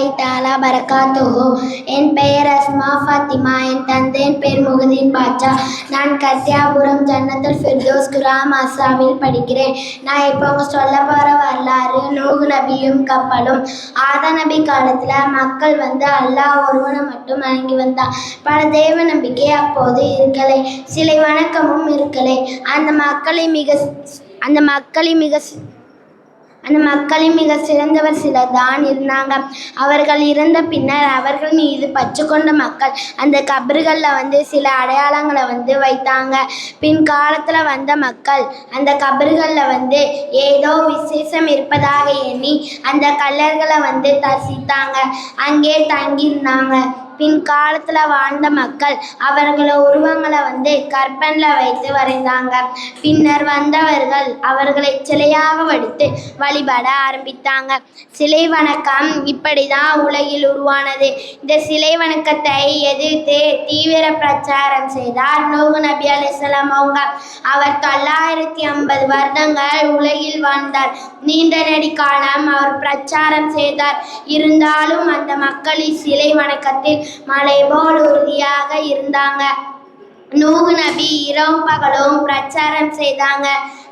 வரமத்துல்லாஹி தாலா பரகாத்துஹு. என் பெயர் அஸ்மா ஃபாத்திமா. என் தந்தையின் பேர் முகதீன் பாட்சா நான் கத்தியாபுரம் ஜன்னத்துல் ஃபிர்தோஸ் குராம் அசாவில் படிக்கிறேன். நான் இப்போ அவங்க சொல்ல போகிற வரலாறு நூகு நபியும் கப்பலும். ஆதா நபி காலத்தில் மக்கள் வந்து அல்லாஹ் ஒருவனை மட்டும் வணங்கி வந்தான் பல தெய்வ நம்பிக்கை அப்போது இருக்கலை. சிலை வணக்கமும் இருக்கலை. அந்த மக்களை மிக அந்த மக்களை மிக அந்த மக்களில் மிக சிறந்தவர் சிலர் தான் இருந்தாங்க. அவர்கள் இறந்த பின்னர் அவர்கள் மீது பற்று கொண்ட மக்கள் அந்த கபறுகளில் வந்து சில அடையாளங்களை வந்து வைத்தாங்க. பின் காலத்தில் வந்த மக்கள் அந்த கபறுகளில் வந்து ஏதோ விசேஷம் இருப்பதாக எண்ணி அந்த கல்லர்களை வந்து தரிசித்தாங்க. அங்கே தங்கியிருந்தாங்க. பின் காலத்தில் வாழ்ந்த மக்கள் அவர்கள உருவங்களை வந்து கற்பனில் வைத்து வரைந்தாங்க. பின்னர் வந்தவர்கள் அவர்களை சிலையாக வடித்து வழிபட ஆரம்பித்தாங்க. சிலை வணக்கம் இப்படி தான் உலகில் உருவானது. இந்த சிலை வணக்கத்தை எதிர்த்து தீவிர பிரச்சாரம் செய்தார் நூகு நபி அலிஸ்லாம் அவங்க. அவர் தொள்ளாயிரத்தி ஐம்பது வருடங்கள் உலகில் வாழ்ந்தார். நீண்ட நடி காலம் அவர் பிரச்சாரம் செய்தார். இருந்தாலும் அந்த மக்களின் சிலை வணக்கத்தில் மலை போல் உறுதியாக இருந்தாங்க. நூகு நபி இரவும் பகலும் பிரச்சாரம் செய்தாங்க.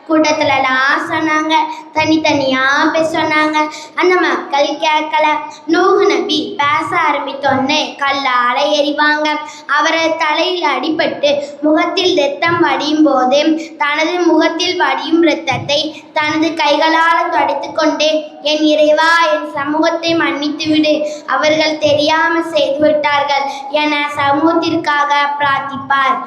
கூட்டத்துலலாம் சொன்னாங்க. தனித்தனியாக பேச சொன்னாங்க. அந்த மக்கள் கேட்கல. நூகு நபி பேச ஆரம்பித்தோன்னே எறிவாங்க. அவரது தலையில் அடிபட்டு முகத்தில் ரத்தம் வடியும் போது தனது முகத்தில் வடியும் இரத்தத்தை தனது கைகளால் துடைத்து கொண்டு என் இறைவா என் சமூகத்தை மன்னித்து விடு. அவர்கள் தெரியாமல் செய்து விட்டார்கள் என சமூகத்திற்காக பிரார்த்திப்பார்.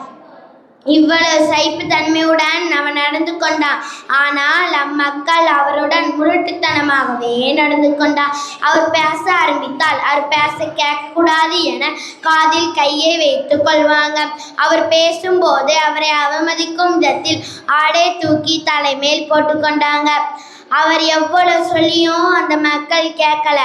இவ்வளவு சைப்பு தன்மையுடன் அவன் நடந்து கொண்டான். ஆனால் அம்மக்கள் அவருடன் முரட்டுத்தனமாகவே நடந்து கொண்டான் அவர் பேச ஆரம்பித்தால் அவர் பேச கேட்கக்கூடாது என காதில் கையை வைத்து கொள்வாங்க. அவர் பேசும்போது அவரை அவமதிக்கும் விதத்தில் ஆடை தூக்கி தலைமேல் போட்டுக்கொண்டாங்க அவர் எவ்வளவு சொல்லியும் அந்த மக்கள் கேட்கல.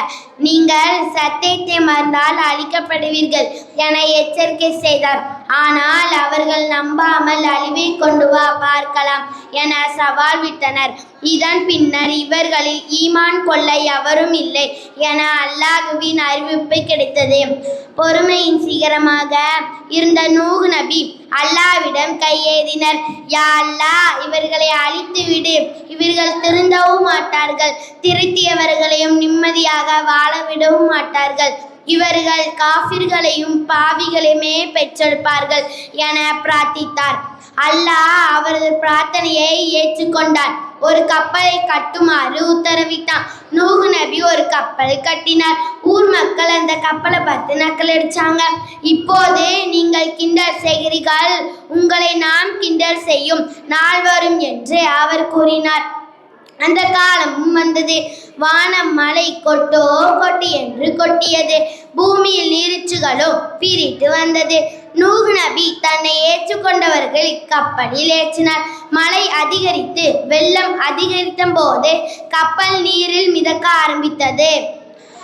நீங்கள் சத்தியத்தை மறந்தால் அழிக்கப்படுவீர்கள் என எச்சரிக்கை செய்தார். ஆனால் அவர்கள் நம்பாமல் அழிவை கொண்டு வா பார்க்கலாம் என சவால் விட்டனர். இதன் பின்னர் இவர்களில் ஈமான் கொள்ள எவரும் இல்லை என அல்லாஹுவின் அறிவிப்பு கிடைத்தது. பொறுமையின் சிகரமாக இருந்த நூகு நபி அல்லாவிடம் கையேறினர். யா அல்லாஹ் இவர்களை அழித்து விடு. இவர்கள் திருந்தவும் மாட்டார்கள். திருத்தியவர்களையும் நிம்மதியாக வாழ விடவும் மாட்டார்கள். இவர்கள் காபிர்களையும் பாவிகளையுமே பெற்றெடுப்பார்கள் என பிரார்த்தித்தார். அல்லாஹ் அவரது பிரார்த்தனையை ஏற்றுக்கொண்டார். ஒரு கப்பலை கட்டுமாறு உத்தரவிட்டான். நூகு நபி ஒரு கப்பல் கட்டினார். ஊர் மக்கள் அந்த கப்பலை பார்த்து நக்கல் அடிச்சாங்க. இப்போது நீங்கள் கிண்டல் செய்கிறீர்கள். உங்களை நாம் கிண்டல் செய்யும் நாள் வரும் என்று அவர் கூறினார். அந்த காலமும் வந்தது. வானம் மலை கொட்டோ கொட்டி என்று கொட்டியது. பூமியில் நீரிச்சுகளும் பிரிட்டு வந்தது. நூகு நபி தன்னை ஏற்றுக்கொண்டவர்கள் கப்பலில் ஏற்றினார். மழை அதிகரித்து வெள்ளம் அதிகரித்த போது கப்பல் நீரில் மிதக்க ஆரம்பித்தது.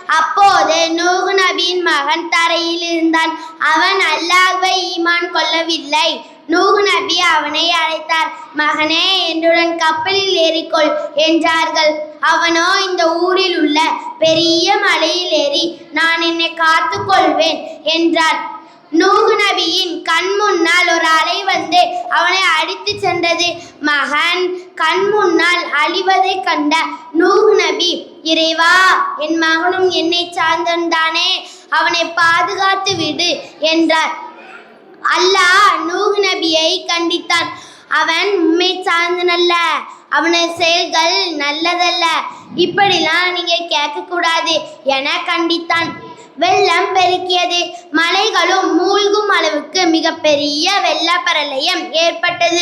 அப்போது நூகு நபியின் மகன் தரையில் இருந்தான். அவன் அல்லாஹ்வை ஈமான் கொள்ளவில்லை. நூகு நபி அவனை அழைத்தார். மகனே என்னுடன் கப்பலில் ஏறிக்கொள் என்றார்கள். அவனோ இந்த ஊரில் உள்ள பெரிய மலையில் ஏறி நான் என்னை காத்து கொள்வேன் என்றார். நூகு நபியின் கண் முன்னால் ஒரு அலை வந்து அவனை அடித்து சென்றது. மகன் கண் முன்னால் அழிவதைக் கண்ட நூகு நபி இறைவா என் மகனும் என்னை சார்ந்தன்தானே அவனை பாதுகாத்து விடு என்றார். அல்லாஹ் நூ அவன் உண்மை சார்ந்தனல்ல. அவனது செயல்கள் நல்லதல்ல. இப்படிலாம் நீங்க கேட்கக்கூடாது என கண்டித்தான். வெள்ளம் பெருக்கியது. மலைகளும் மூழ்கும் அளவுக்கு மிகப்பெரிய வெள்ளப்பரலையும் ஏற்பட்டது.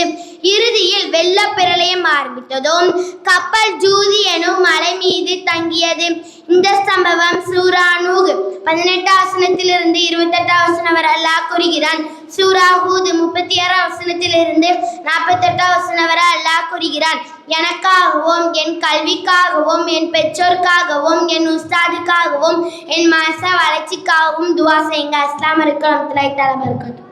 இறுதியில் வெள்ளப்பிரளயம் ஆரம்பித்ததும் கப்பல் ஜூதி எனும் மலை மீது தங்கியது. இந்த சம்பவம் சூரா நூகு பதினெட்டு வசனத்திலிருந்து இருபத்தெட்டாம் ஆசனம் வரை அல்லாஹ் கூறுகிறான். சூரா ஹூது முப்பத்தி ஆறாம் வசனத்திலிருந்து நாற்பத்தெட்டாம் வசனம் வரை அல்லாஹ் கூறுகிறான். எனக்காகவும் என் கல்விக்காகவும் என் பெற்றோருக்காகவும் என் உஸ்தாதுக்காகவும் என் மனச வளர்ச்சிக்காகவும் துவா செய்யுங்க. அஸ்லாம் வலைக்கம் தலைத்தலம் இருக்கட்டும்